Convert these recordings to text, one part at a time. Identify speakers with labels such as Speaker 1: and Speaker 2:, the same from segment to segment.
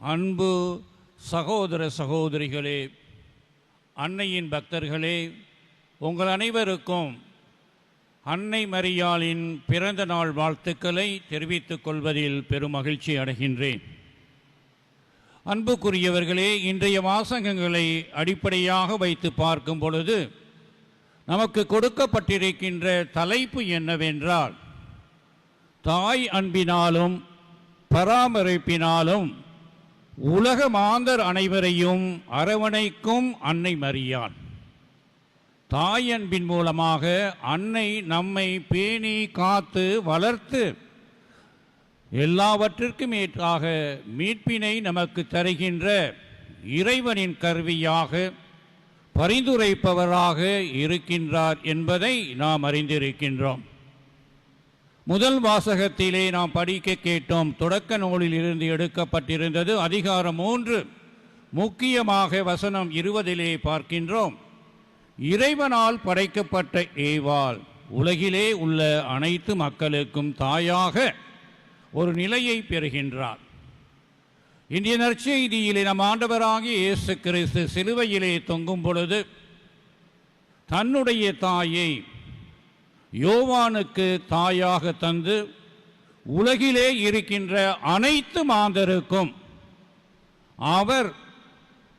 Speaker 1: அன்பு சகோதர சகோதரிகளே அன்னையின் பக்தர்களே உங்கள் அனைவருக்கும் அன்னை மரியாளின் பிறந்த நாள் வாழ்த்துக்களை தெரிவித்துக் கொள்வதில் பெரும் மகிழ்ச்சி அடைகின்றேன். அன்புக்குரியவர்களே இன்றைய வாசகங்களை அடிப்படையாக வைத்து பார்க்கும் பொழுது நமக்கு கொடுக்கப்பட்டிருக்கின்ற தலைப்பு என்னவென்றால் தாய் அன்பினாலும் பராமரிப்பினாலும் உலக மாந்தர் அனைவரையும் அரவணைக்கும் அன்னை மறியான் தாய் அன்பின் மூலமாக அன்னை நம்மை பேணி காத்து வளர்த்து எல்லாவற்றிற்கும் ஏற்றாக மீட்பினை நமக்கு தருகின்ற இறைவனின் கருவியாக பரிந்துரைப்பவராக இருக்கின்றார் என்பதை நாம் அறிந்திருக்கின்றோம். முதல் வாசகத்திலே நாம் படிக்க கேட்டோம் தொடக்க நூலில் இருந்து எடுக்கப்பட்டிருந்தது. அதிகாரம் மூன்று. முக்கியமாக வசனம் இருபதிலே பார்க்கின்றோம். இறைவனால் படைக்கப்பட்ட ஏவாள் உலகிலே உள்ள அனைத்து மக்களுக்கும் தாயாக ஒரு நிலையை பெறுகின்றார். இந்திய நற்செய்தியிலே நம் ஆண்டவராகிய இயேசு கிறிஸ்து சிலுவையிலே தொங்கும் பொழுது தன்னுடைய தாயை யோவானுக்கு தாயாக தந்து உலகிலே இருக்கின்ற அனைத்து மாந்தருக்கும் அவர்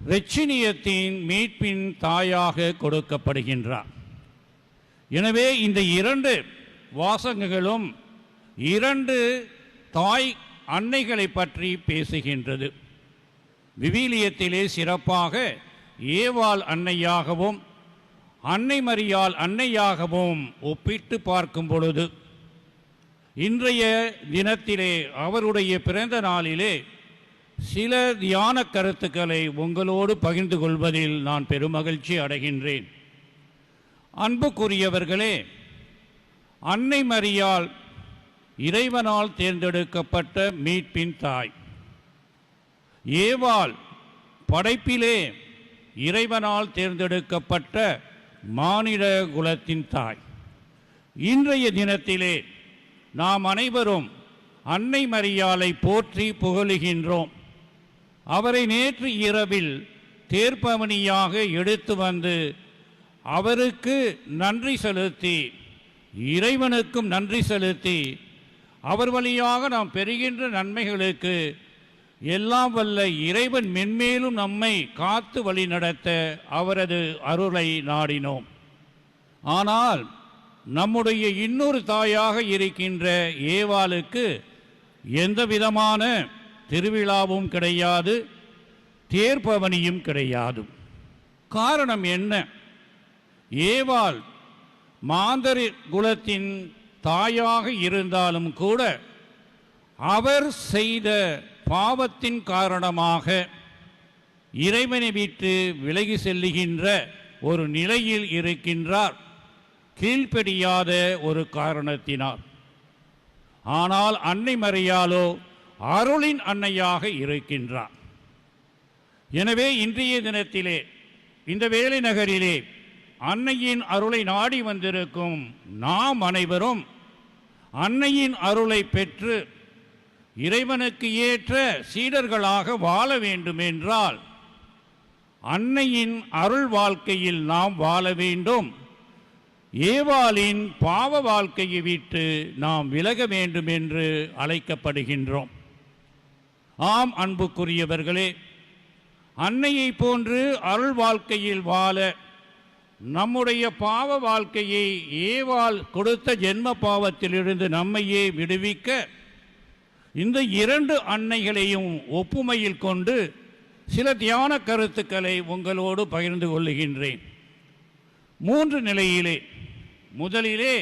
Speaker 1: ரெச்சினியத்தின் மீட்பின் தாயாக கொடுக்கப்படுகின்றார். எனவே இந்த இரண்டு வாசகங்களும் இரண்டு தாய் அன்னைகளை பற்றி பேசுகின்றது. விவிலியத்திலே சிறப்பாக ஏவாள் அன்னையாகவும் அன்னை மரியால் அன்னையாகவும் ஒப்பிட்டு பார்க்கும் பொழுது இன்றைய தினத்திலே அவருடைய பிறந்த நாளிலே சில தியான கருத்துக்களை உங்களோடு பகிர்ந்து கொள்வதில் நான் பெருமகிழ்ச்சி அடைகின்றேன். அன்புக்குரியவர்களே அன்னை மரியால் இறைவனால் தேர்ந்தெடுக்கப்பட்ட மீட்பின் தாய் ஏவாள் படைப்பிலே இறைவனால் தேர்ந்தெடுக்கப்பட்ட மானிட குலத்தின் தாய். இன்றைய தினத்திலே நாம் அனைவரும் அன்னை மரியாலை போற்றி புகழுகின்றோம். அவரை நேற்று இரவில் தேர்ப்பவனியாக எடுத்து வந்து அவருக்கு நன்றி செலுத்தி இறைவனுக்கும் நன்றி செலுத்தி அவர் வழியாக நாம் பெறுகின்ற நன்மைகளுக்கு எல்லாம் வல்ல இறைவன் மென்மேலும் நம்மை காத்து வழி நடத்த அவரது அருளை நாடினோம். ஆனால் நம்முடைய இன்னொரு தாயாக இருக்கின்ற ஏவாளுக்கு எந்த விதமான திருவிழாவும் கிடையாது தேர்ப்பவனியும் கிடையாது. காரணம் என்ன? ஏவாள் மாந்தரி குலத்தின் தாயாக இருந்தாலும் கூட அவர் செய்த பாவத்தின் காரணமாக இறைவனை விட்டு விலகி செல்லுகின்ற ஒரு நிலையில் இருக்கின்றார். கீழ்ப்படியாத ஒரு காரணத்தினால். ஆனால் அன்னை மறையாலோ அருளின் அன்னையாக இருக்கின்றார். எனவே இன்றைய தினத்திலே இந்த வேலை நகரிலே அன்னையின் அருளை நாடி வந்திருக்கும் நாம் அனைவரும் அன்னையின் அருளை பெற்று இறைவனுக்கு ஏற்ற சீடர்களாக வாழ வேண்டுமென்றால் அன்னையின் அருள் வாழ்க்கையில் நாம் வாழ வேண்டும். ஏவாளின் பாவ வாழ்க்கையை விட்டு நாம் விலக வேண்டும் என்று அழைக்கப்படுகின்றோம். ஆம் அன்புக்குரியவர்களே அன்னையை போன்று அருள் வாழ்க்கையில் வாழ நம்முடைய பாவ வாழ்க்கையை ஏவாள் கொடுத்த ஜென்ம பாவத்திலிருந்து நம்மையே விடுவிக்க இந்த இரண்டு அன்னைகளையும் ஒப்புமையில் கொண்டு சில தியான கருத்துக்களை உங்களோடு பகிர்ந்து கொள்ளுகின்றேன். மூன்று நிலையிலே முதலிலே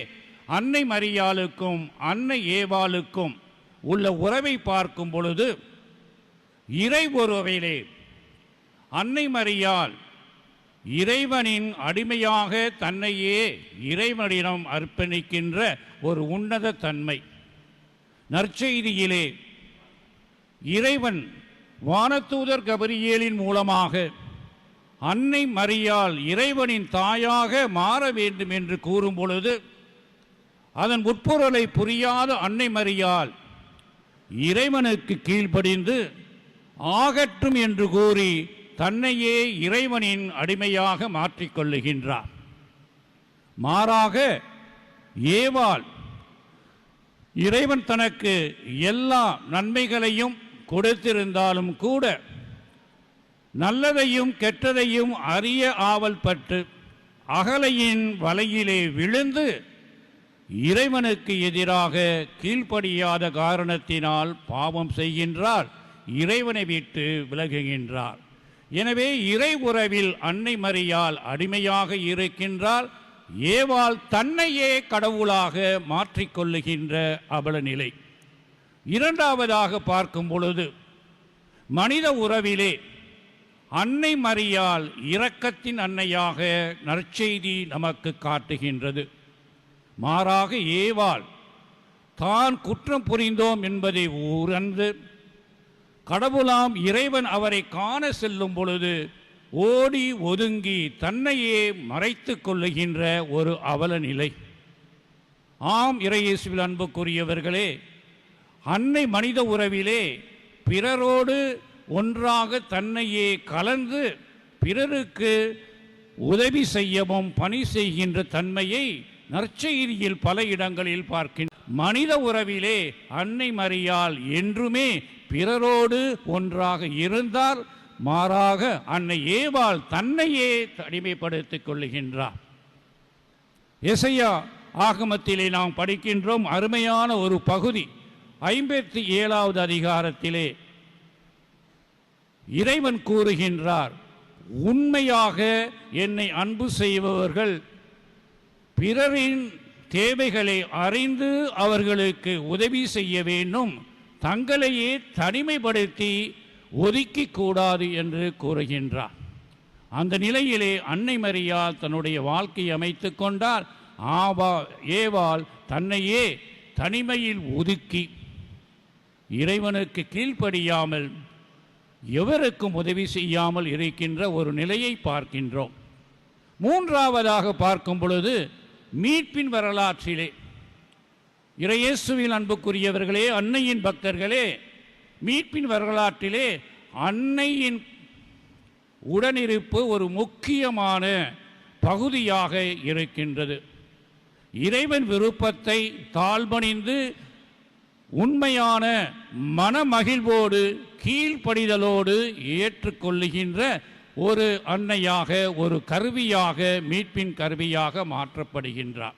Speaker 1: அன்னை மரியாளுக்கும் அன்னை ஏவாளுக்கும் உள்ள உறவை பார்க்கும் பொழுது இறை உறவிலே அன்னை மரியால் இறைவனின் அடிமையாக தன்னையே இறைவனிடம் அர்ப்பணிக்கின்ற ஒரு உன்னத தன்மை. நற்செய்தியிலே இறைவன் வானதூதர் கபரியேலின் மூலமாக அன்னை மரியால் இறைவனின் தாயாக மாற வேண்டும் என்று கூறும் பொழுது அதன் உட்பொருளை புரியாத அன்னை மரியால் இறைவனுக்கு கீழ்ப்படிந்து ஆகட்டும் என்று கூறி தன்னையே இறைவனின் அடிமையாக மாற்றிக்கொள்ளுகின்றார். மாறாக ஏவாள் இறைவன் தனக்கு எல்லா நன்மைகளையும் கொடுத்திருந்தாலும் கூட நல்லதையும் கெட்டதையும் அறிய ஆவல் பட்டு அகலையின் வலையிலே விழுந்து இறைவனுக்கு எதிராக கீழ்ப்படியாத காரணத்தினால் பாவம் செய்கின்றார் இறைவனை விட்டு விலகுகின்றார். எனவே இறை உறவில் அன்னை மறியால் அடிமையாக இருக்கின்றார் ஏவாள் தன்னையே கடவுளாக மாற்றிக்கொள்ளுகின்ற அவல நிலை இரண்டாவதாக பார்க்கும் பொழுது மனித உறவிலே அன்னை மறியால் இரக்கத்தின் அன்னையாக நற்செய்தி நமக்கு காட்டுகின்றது. மாறாக ஏவாள் தான் குற்றம் புரிந்தோம் என்பதை உணர்ந்து கடவுளாம் இறைவன் அவரை காண செல்லும் பொழுது ஓடி ஒதுங்கி தன்னையே மறைத்து கொள்ளுகின்ற ஒரு அவல நிலை. ஆம் இறையேசுவில் அன்புக்குரியவர்களே அன்னை மனித உறவிலே பிறரோடு ஒன்றாக தன்னையே கலந்து பிறருக்கு உதவி செய்யவும் பணி செய்கின்ற தன்மையை நற்செய்தியில் பல இடங்களில் பார்க்கின்ற மனித உறவிலே அன்னை மறியால் என்றுமே பிறரோடு ஒன்றாக இருந்தார் மாறாக அன்னை ஏவாள் தன்னையே அடிமைப்படுத்திக் கொள்ளுகின்றார். எசையா ஆகமத்திலே நாம் படிக்கின்றோம் அருமையான ஒரு பகுதி. ஐம்பத்தி ஏழாவது அதிகாரத்திலே இறைவன் கூறுகின்றார் உண்மையாக என்னை அன்பு செய்பவர்கள் பிறரின் தேவைகளை அறிந்து அவர்களுக்கு உதவி செய்ய வேண்டும். தங்களையே தனிமைப்படுத்தி ஒதுக்கி கூடாது என்று கூறுகின்றார். அந்த நிலையிலே அன்னை மரியால் தன்னுடைய வாழ்க்கையை அமைத்து கொண்டார். ஆவா ஏவாள் தன்னையே தனிமையில் ஒதுக்கி இறைவனுக்கு கீழ்ப்படியாமல் எவருக்கும் உதவி செய்யாமல் இருக்கின்ற ஒரு நிலையை பார்க்கின்றோம். மூன்றாவதாக பார்க்கும் பொழுது மீட்பின் வரலாற்றிலே இறையேசுவில் அன்புக்குரியவர்களே அன்னையின் பக்தர்களே மீட்பின் வரலாற்றிலே அன்னையின் உடனிருப்பு ஒரு முக்கியமான பகுதியாக இருக்கின்றது. இறைவன் விருப்பத்தை தாழ்பணிந்து உண்மையான மனமகிழ்வோடு கீழ்ப்படிதலோடு ஏற்றுக்கொள்ளுகின்ற ஒரு அன்னையாக ஒரு கருவியாக மீட்பின் கருவியாக மாற்றப்படுகின்றார்.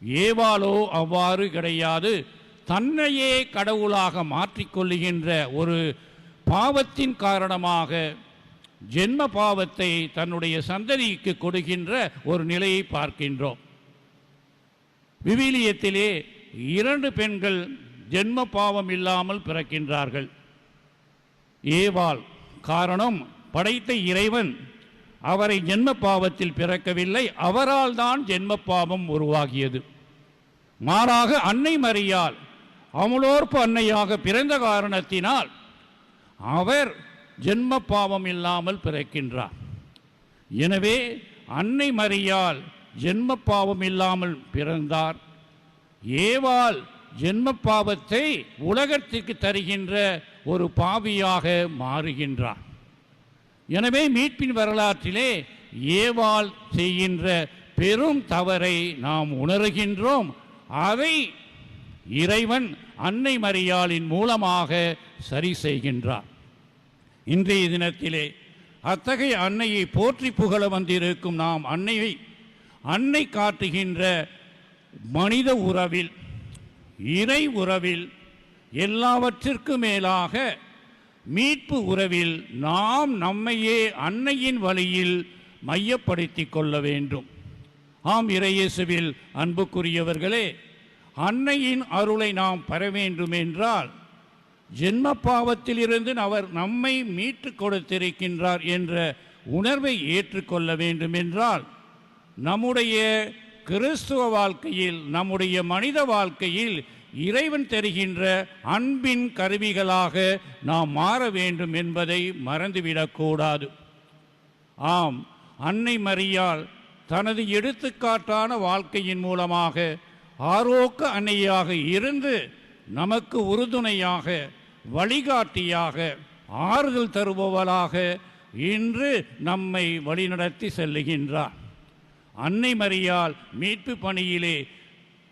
Speaker 1: ஏவாளோ அவ்வாறு கிடையாது. தன்னையே கடவுளாக மாற்றிக்கொள்ளுகின்ற ஒரு பாவத்தின் காரணமாக ஜென்ம பாவத்தை தன்னுடைய சந்ததிக்கு கொடுக்கின்ற ஒரு நிலையை பார்க்கின்றோம். விவிலியத்திலே இரண்டு பெண்கள் ஜென்ம பாவம் இல்லாமல் பிறக்கின்றார்கள். ஏவாள் காரணம் படைத்த இறைவன் அவரை ஜென்ம பாவத்தில் பிறக்கவில்லை அவரால் தான் ஜென்ம பாவம் உருவாகியது. மாறாக அன்னை மரியாள் அமலோற்பு அன்னையாக பிறந்த காரணத்தினால் அவர் ஜென்ம பாவம் இல்லாமல் பிறக்கின்றார். எனவே அன்னை மரியால் ஜென்ம பாவம் இல்லாமல் பிறந்தார். ஏவாள் ஜென்ம பாவத்தை உலகத்திற்கு தருகின்ற ஒரு பாவியாக மாறுகின்றார். எனவே மீட்பின் வரலாற்றிலே ஏவாள் செய்கின்ற பெரும் தவறை நாம் உணர்கின்றோம். அதை இறைவன் அன்னை மரியாளின் மூலமாக சரி செய்கின்றார் இன்றைய தினத்திலே அத்தகைய அன்னையை போற்றி புகழ வந்திருக்கும் நாம் அன்னையை அன்னை காட்டுகின்ற மனித உறவில் இறை உறவில் எல்லாவற்றிற்கும் மேலாக மீட்பு உறவில் நாம் நம்மையே அன்னையின் வழியில் மையப்படுத்தி கொள்ள வேண்டும். ஆம் இறையேசுவில் அன்புக்குரியவர்களே அன்னையின் அருளை நாம் பெற வேண்டும் என்றால் ஜென்ம பாவத்திலிருந்து அவர் நம்மை மீட்டு கொடுத்திருக்கின்றார் என்ற உணர்வை ஏற்றுக்கொள்ள வேண்டும் என்றால் நம்முடைய கிறிஸ்துவ வாழ்க்கையில் நம்முடைய மனித வாழ்க்கையில் இறைவன் தருகின்ற அன்பின் கருவிகளாக நாம் மாற வேண்டும் என்பதை மறந்துவிடக்கூடாது ஆம் அன்னை மரியால் தனது எடுத்துக்காட்டான வாழ்க்கையின் மூலமாக ஆரோக்க அன்னையாக இருந்து நமக்கு உறுதுணையாக வழிகாட்டியாக ஆறுதல் தருபவளாக இன்று நம்மை வழிநடத்தி செல்லுகின்றார் அன்னை மரியால் மீட்பு பணியிலே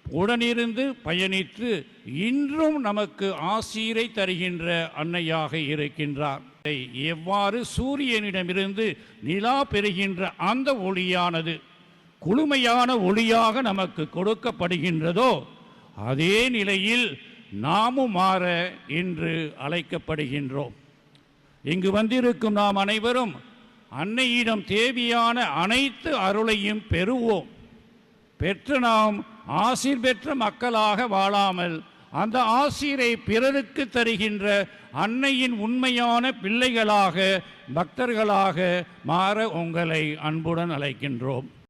Speaker 1: உடனிருந்து பயணித்து இன்றும் நமக்கு ஆசீரை தருகின்ற அன்னையாக இருக்கின்றார் எவ்வாறு சூரியனிடமிருந்து நிலா பெறுகின்ற அந்த ஒளியானது குளுமையான ஒளியாக நமக்கு கொடுக்கப்படுகின்றதோ அதே நிலையில் நாமும் மாற இன்று அழைக்கப்படுகின்றோம். இங்கு வந்திருக்கும் நாம் அனைவரும் அன்னையிடம் தேவையான அனைத்து அருளையும் பெறுவோம். பெற்று நாம் ஆசீர் பெற்ற மக்களாக வாழாமல் அந்த ஆசிரை பிறருக்கு தருகின்ற அன்னையின் உண்மையான பிள்ளைகளாக பக்தர்களாக மாற உங்களை அன்புடன் அழைக்கின்றோம்.